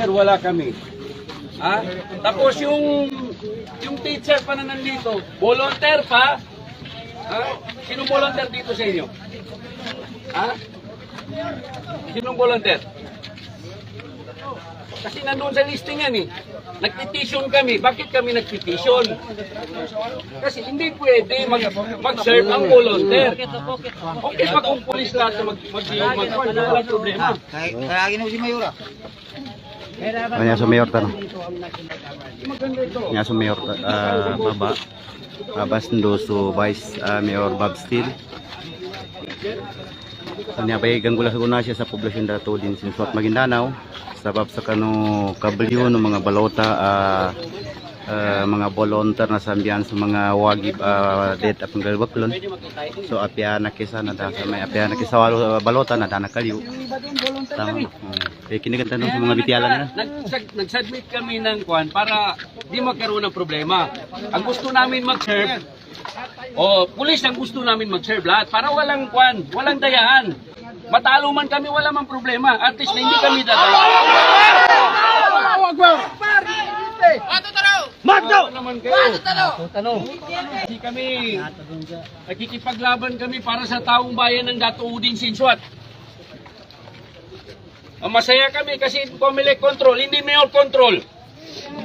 teacher, wala kami. Ha? Tapos yung yung teacher pa na nandito, volunteer pa. Ha? Sino volunteer dito sa inyo? Ha? Sinong volunteer? Kasi nandun sa listing yan eh. Nagpetition kami. Bakit kami nagpetition? Kasi hindi pwede mag, mag-serve ang volunteer. Okay pa kung pulis lahat na mag, mag, mag, mag. Kaya kaya ginawa si Mayura. Kanya sa mayor tanong. Kanya sa mayor uh, baba. Abas Ndoso Vice uh, Mayor Bob Steele. Kanya ba ganggula sa siya sa poblasyon dato din sinusuat Maguindanao. Sabab sa kano kabalyo ng mga balota ah, ah, mga volunteer na sambiyan sa mga wagib uh, dead at mga baklon. So apya na kisa na da sa may apya na kisa walo ah, balota na da nakaliw. Tama. Um, kaya kinigantan sa mga bitiala nila. Nagsag- Nag-submit kami ng kwan para di magkaroon ng problema. Ang gusto namin mag-serve, o pulis ang gusto namin mag-serve lahat para walang kwan, walang dayaan. Matalo man kami, wala man problema. At least na hindi kami dadaya. Magdo! naman kayo. Hindi kami, nakikipaglaban kami para sa taong bayan ng Dato Udin Sinsuat. Ang masaya kami kasi Comelec control, hindi mayor control.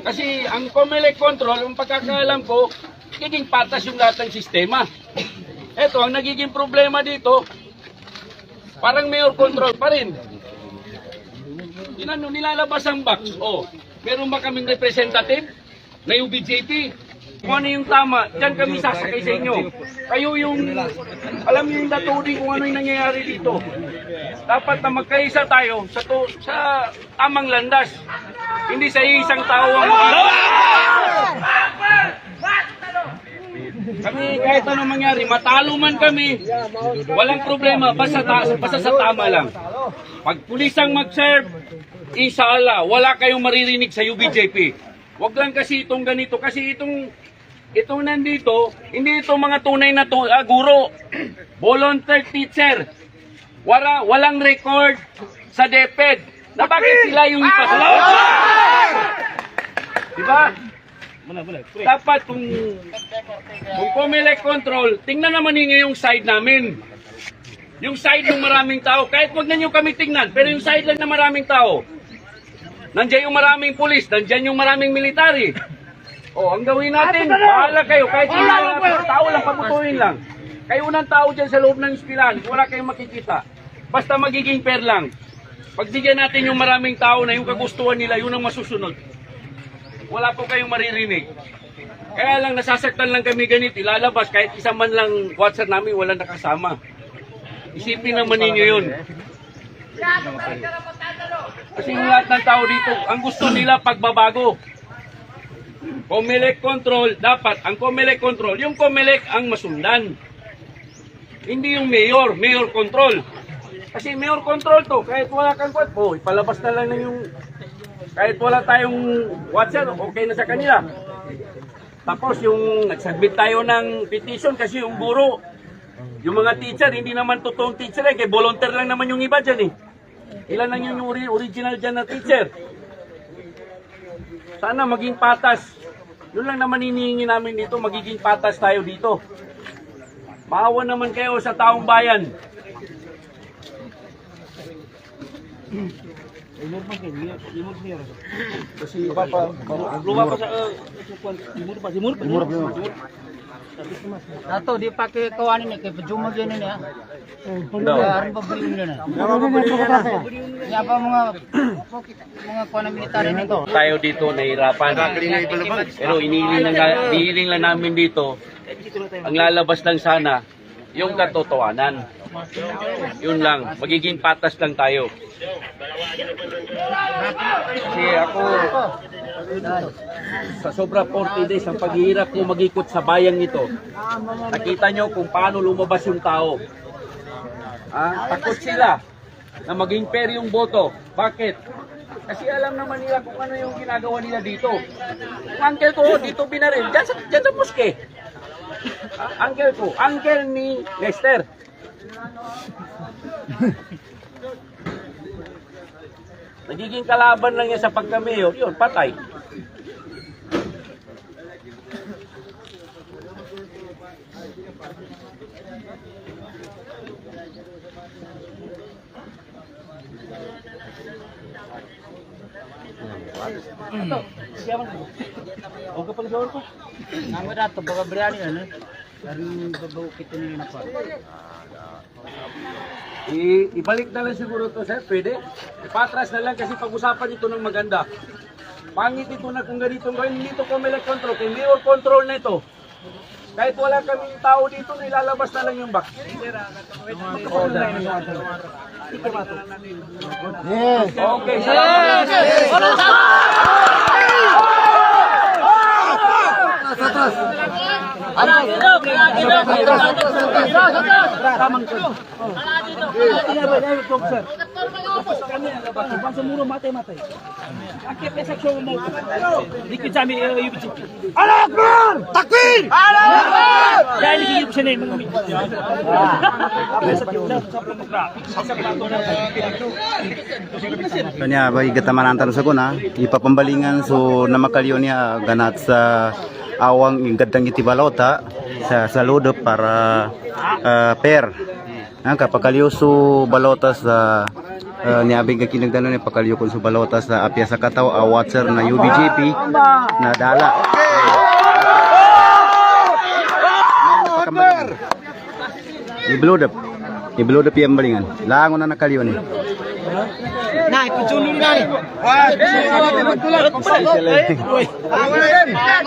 Kasi ang Comelec control, ang pagkakaalam ko, nagiging patas yung lahat ng sistema. Ito, ang nagiging problema dito, parang mayor control pa rin. Inano, nilalabas ang box. Oh, meron ba kaming representative na UBJP? Kung ano yung tama, dyan kami sasakay sa inyo. Kayo yung, alam niyo yung daturi kung ano yung nangyayari dito. Dapat na magkaisa tayo sa, to, sa tamang landas. Hindi sa isang tao ang kami kahit anong mangyari, matalo man kami, walang problema, basta, ta- basta sa tama lang. Pag pulis ang mag-serve, inshallah, wala kayong maririnig sa UBJP. Huwag lang kasi itong ganito, kasi itong itong nandito, hindi ito mga tunay na tu- ah, guro. Volunteer teacher. Wala, walang record sa DepEd. Na bakit sila yung ipasalaw? Di ba? Dapat kung kung Comelec control, tingnan naman ninyo yung side namin. Yung side ng maraming tao. Kahit wag na nyo kami tingnan, pero yung side lang na maraming tao. Nandiyan yung maraming pulis, nandiyan yung maraming military. O, ang gawin natin, bahala kayo. Kahit yung mga tao lang, pabutuin lang. Kayo unang tao dyan sa loob ng ispilan, wala kayong makikita. Basta magiging fair lang. Pagbigyan natin yung maraming tao na yung kagustuhan nila, yun ang masusunod wala po kayong maririnig. Kaya lang nasasaktan lang kami ganito, ilalabas kahit isa man lang WhatsApp namin wala nakasama. Isipin naman ninyo yun. Kasi yung lahat ng tao dito, ang gusto nila pagbabago. Comelec control, dapat ang Comelec control, yung Comelec ang masundan. Hindi yung mayor, mayor control. Kasi mayor control to, kahit wala kang kwat, oh, ipalabas na lang na yung kahit wala tayong WhatsApp, okay na sa kanila. Tapos yung nagsubmit tayo ng petition kasi yung guro, yung mga teacher, hindi naman totoong teacher eh, kaya volunteer lang naman yung iba dyan eh. Ilan lang yung ori- original dyan na teacher. Sana maging patas. Yun lang naman hinihingi namin dito, magiging patas tayo dito. Maawa naman kayo sa taong bayan. Kasi papa, lupa pa sa uh, timur pa, timur pa. Timur pa. Dato di pakai kawan ini ke pejumah dia ni ya. Hari pembeli ni na. Ya apa mga mga kawan militar ini to. Tayo dito nahirapan. Pero iniling lang, iniling lang namin dito, ang lalabas lang sana, yung katotohanan. Yun lang, magiging patas lang tayo. Kasi ako, sa sobra 40 days, ang paghihirap ko magikot sa bayang ito, nakita nyo kung paano lumabas yung tao. Ah, takot sila na maging fair yung boto. Bakit? Kasi alam naman nila kung ano yung ginagawa nila dito. Yung uncle ko, dito binaril. Diyan sa, diyan sa muske. Ah, uncle ko. Uncle ni Lester. Nagiging kalaban lang yan sa pagka-mayor, yun, patay. Huwag ka pang gawin ko. Nama dato baka berani ano. Dari babaw kita ni na pa. I- ibalik na lang siguro to sir, pwede? Ipatras na lang kasi pag-usapan ito ng maganda. Pangit ito na kung ganito gawin, hindi ito Comelec control, kay mayor control na ito. Kahit wala kaming tao dito, nilalabas na lang yung back. Okay, salamat. Kanya bagi katamanan sa kuna ipapambalingan so namakaliw niya ganat sa awang gadang iti balota sa saludo para ah, per. Ang kapakaliw so balota sa uh, niabig ka kinagdano ni pakaliw kun so balota sa apya sa kataw awat sir na UBGP na dala. I-blow up. I-blow up yung balingan. Langon na nakaliw ni.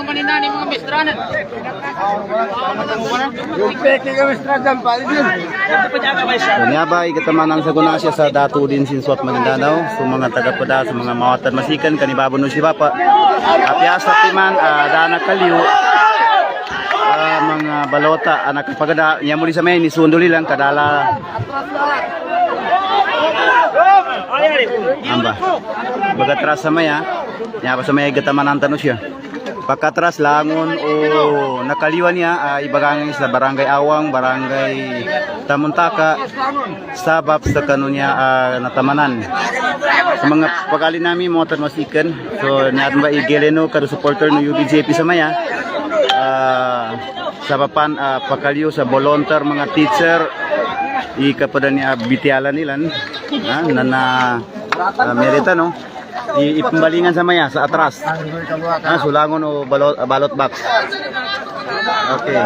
Manina ni mga mistranan. Kanya ba ikatamanan sa gunasya sa datu din sinsuat Maguindanao sa mga taga-pada sa mga mawatan masikan kanibabo no si Papa. Apyasa timan ah, dana kaliw ah, mga balota anak pagada niya muli sa may ni sunduli lang kadala Amba. Bagatras sa maya. Nya pa sa maya gatamanan tano siya. Pagkatras langon o nakaliwan niya uh, ibagangay sa barangay Awang, barangay Tamuntaka, sabab sa kanunya ah, natamanan. Sa mga pagkali namin mo masikan. So natin ba igileno kada supporter ng UBJP sa maya. Ah, sa papan uh, pagkaliw sa volunteer mga teacher. Ikapada ni abitiala nilan ha, na na ah, merita no? I, ipambalingan sa maya sa atras. Ha, sulangon o balot, ah, balot box. Okay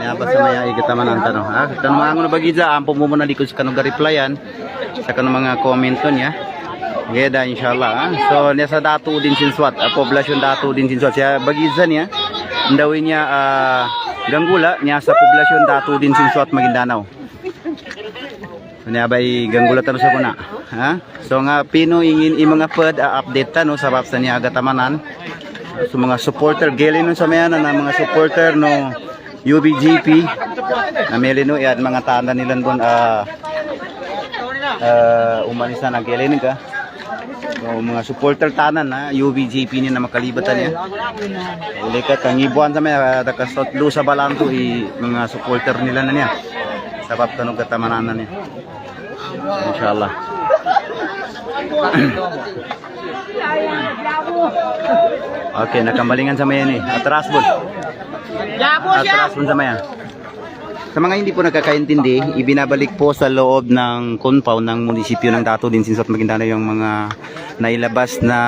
Niya ba sa maya ikitaman ang tanong ha? Tanong mga ano bagidza, ampo mo muna likod sa kanong replyan sa kanong mga comment niya. Geda inshallah ha? So niya sa datu din sinswat, uh, poblasyon datu din sinswat. Siya bagidza niya, ndawin niya ah, ganggula niya sa poblasyon datu din sinswat Maguindanao. Niya ba ganggula tanong sa kuna. Ha? So nga pino ingin i mga pod ah, update tano sa babsa niya agatamanan. So mga supporter gali nun sa mayanan na mga supporter no UBGP na meli no yan mga tanda nila doon ah uh, umalis na gali ka. So, mga supporter tanan na UBGP niya na makalibatan niya. Uli ka kangibuan sa maya takastotlo sa balanto i mga supporter nila na niya. Sabab kanong katamanan na niya. Inshallah Okay, nakambalingan sa mayan eh. Atras bol. Atras bol sa mayan. Sa mga hindi po nakakaintindi, ibinabalik po sa loob ng compound ng munisipyo ng Dato din Sinsot Maguindanao yung mga nailabas na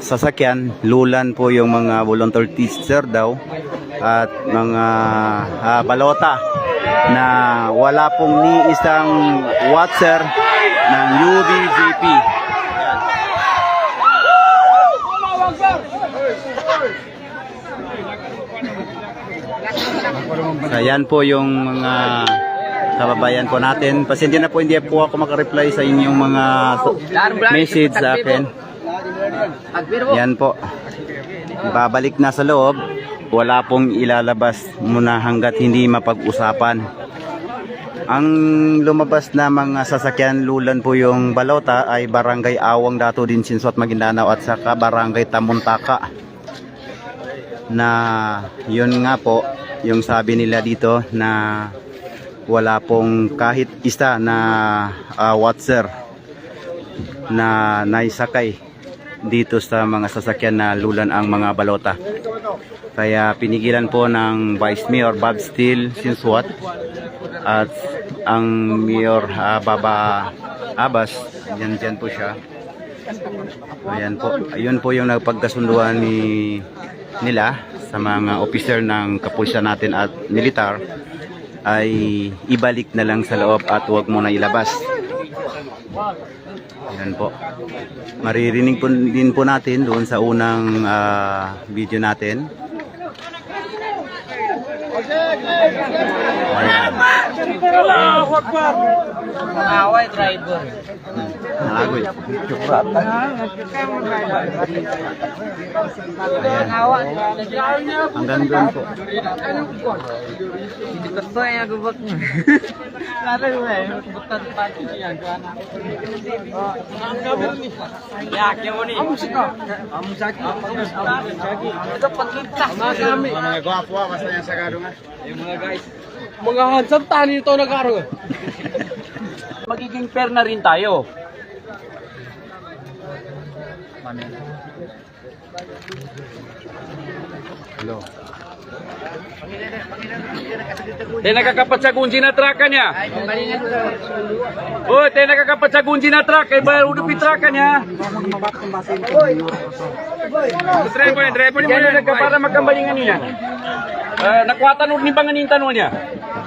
sasakyan. Lulan po yung mga volunteer teacher daw at mga ah, balota na wala pong ni isang watcher ng UBJP. So, yan po yung mga kababayan po natin. Pasensya na po, hindi po ako makareply sa inyong mga message sa akin. Yan po. Babalik na sa loob. Wala pong ilalabas muna hanggat hindi mapag-usapan. Ang lumabas na mga sasakyan lulan po yung balota ay Barangay Awang Dato din Sinsot Maguindanao at saka Barangay Tamuntaka. na yun nga po yung sabi nila dito na wala pong kahit isa na uh, watcher na naisakay dito sa mga sasakyan na lulan ang mga balota. Kaya pinigilan po ng Vice Mayor Bob Steele Sinswat at ang Mayor ah, Baba Abbas, yan dyan po siya. Ayan po, ayun po yung nagpagkasunduan ni nila sa mga officer ng kapulisan natin at militar ay ibalik na lang sa loob at huwag mo na ilabas. Ayan po. Maririnig po din po natin doon sa unang ah, video natin. Driver. आवाय kami कसं आहे अगं बघ Mga guwapo, basta yan sa garungan. Yung mga guys. Mga handsome tani ito nagaro. Magiging fair na rin tayo. Hello. Tayo nakakapat sa gunji na truck ka niya. Oh, tayo nakakapat sa gunji na truck. Kaya ba udah pitrakan niya? Driver, driver niya. Yan nagka para magkambalingan niya. Uh, nakuha ni banganin tanong niya.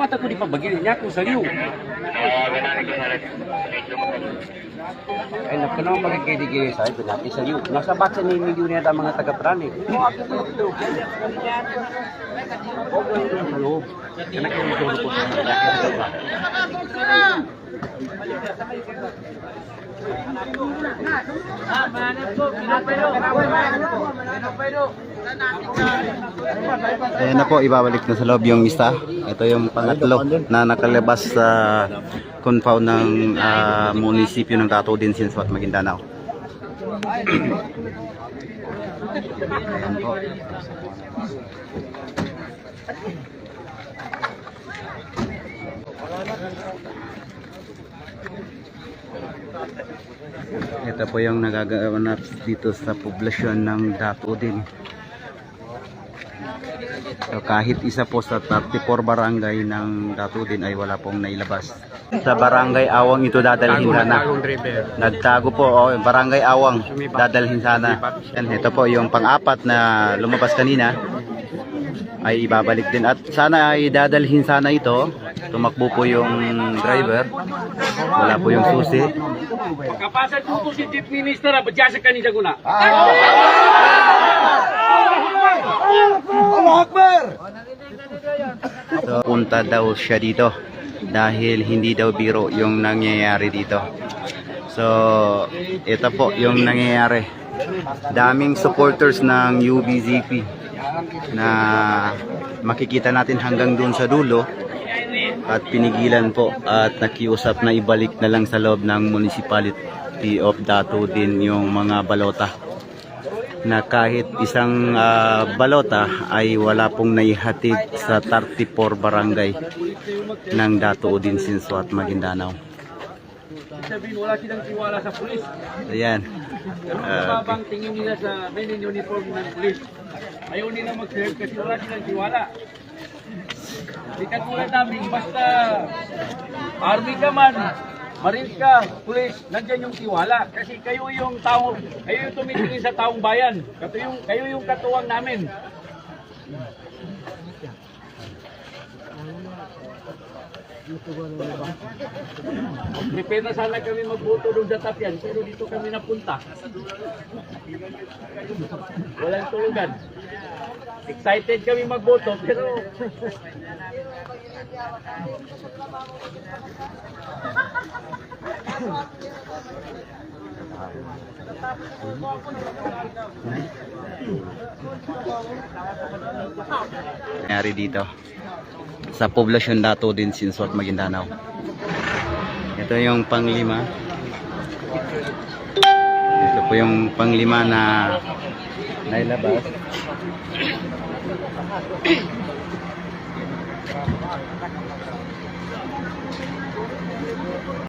Mata ko di pabagin niya kung saliw. Ay, naku naman magkikidi-gidi sa akin, pinati saliw. Nasa baksa ni Emilio niya ang mga taga-prani. Hello. Kana kayo nito po sa mga Ayan na po, ibabalik na sa loob yung isa. Ito yung pangatlo na nakalabas sa compound ng ah, munisipyo ng Tato din Sinswat, Maguindanao. Ayan po. Ito po yung nagaganap dito sa poblasyon ng Dato din. So, kahit isa po sa 34 barangay ng Dato din ay wala pong nailabas. Sa barangay Awang ito dadalhin sana. Nagtago po, oh, barangay Awang dadalhin sana. Yan, ito po yung pang-apat na lumabas kanina ay ibabalik din. At sana ay dadalhin sana ito. Tumakbo po yung driver. Wala po yung susi. Kapasan ko po si Chief Minister, ah, ba't siya sa kanina ko na? So, punta daw siya dito dahil hindi daw biro yung nangyayari dito. So, ito po yung nangyayari. Daming supporters ng UBZP na makikita natin hanggang doon sa dulo at pinigilan po at nakiusap na ibalik na lang sa loob ng Municipality of Dato din yung mga balota na kahit isang ah, balota ay wala pong naihatid sa 34 barangay ng Dato Udin Sinswat Maguindanao. Ayan. Ah, mababang tingin nila sa men in uniform ng pulis. Ayaw nila mag-serve kasi wala silang tiwala. Di katulad namin, basta army ka man, marines ka, pulis, nandyan yung tiwala. Kasi kayo yung tao, kayo yung tumitingin sa taong bayan. Kayo yung, kayo yung katuwang namin. Prepare na sana kami magboto doon sa Tapian, pero dito kami napunta. Walang tulugan. Excited kami magboto, pero nangyari dito. sa poblasyon Dato din Sinswat Maguindanao. Ito yung panglima. Ito po yung panglima na nailabas.